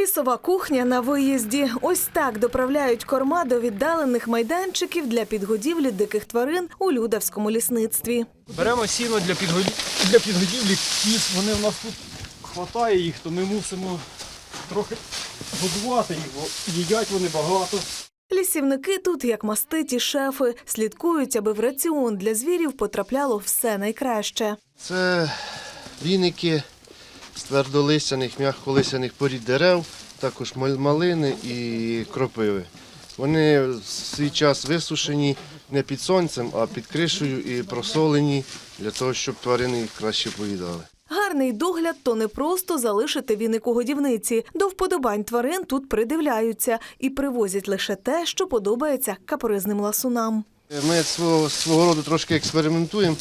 Лісова кухня на виїзді. Ось так доправляють корма до віддалених майданчиків для підгодівлі диких тварин у Людавському лісництві. Беремо сіно для, підгодів... для підгодівлі кіз. Вони в нас тут хватає їх, то ми мусимо трохи годувати їх, бо їдять вони багато. Лісівники тут, як маститі шефи, слідкують, аби в раціон для звірів потрапляло все найкраще. Це віники з твердолистяних, м'яколистяних порід дерев, також малини і кропиви. Вони в свій час висушені не під сонцем, а під кришею і просолені для того, щоб тварини їх краще поїдали. Гарний догляд то не просто залишити віник у годівниці. До вподобань тварин тут придивляються і привозять лише те, що подобається капризним ласунам. Ми свого, свого роду трошки експериментуємо,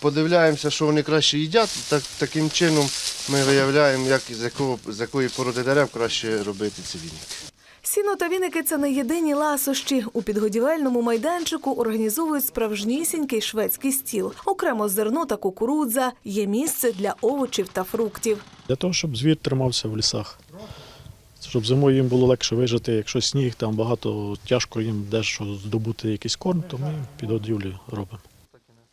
подивляємося, що вони краще їдять. Так, таким чином ми виявляємо, як, з, якого, з якої породи дерев краще робити ці віники. Сіно та віники це не єдині ласощі. У підгодівельному майданчику організовують справжнісінький шведський стіл. Окремо зерно та кукурудза. Є місце для овочів та фруктів. Для того, щоб звір тримався в лісах. Щоб зимою їм було легше вижити, якщо сніг, там багато тяжко їм дещо здобути якийсь корм, то ми підгодівлі робимо.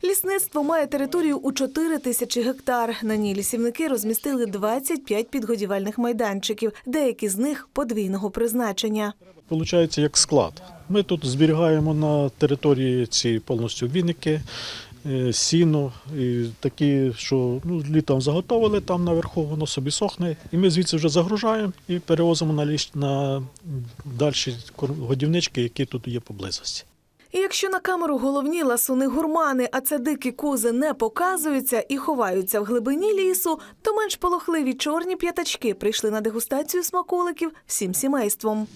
Лісництво має територію у 4 тисячі гектар. На ній лісівники розмістили 25 підгодівельних майданчиків, деякі з них подвійного призначення. Получається як склад. Ми тут зберігаємо на території ці повністю віники, е, сіно, і такі, що ну, літом заготовили там наверху, воно собі сохне. І ми звідси вже загружаємо і перевозимо на, ліс, на дальші годівнички, які тут є поблизості. І якщо на камеру головні ласуни гурмани, а це дикі кози не показуються і ховаються в глибині лісу, то менш полохливі чорні п'ятачки прийшли на дегустацію смаколиків всім сімейством.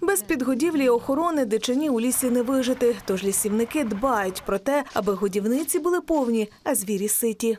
Без підгодівлі і охорони дичині у лісі не вижити, тож лісівники дбають про те, аби годівниці були повні, а звірі ситі.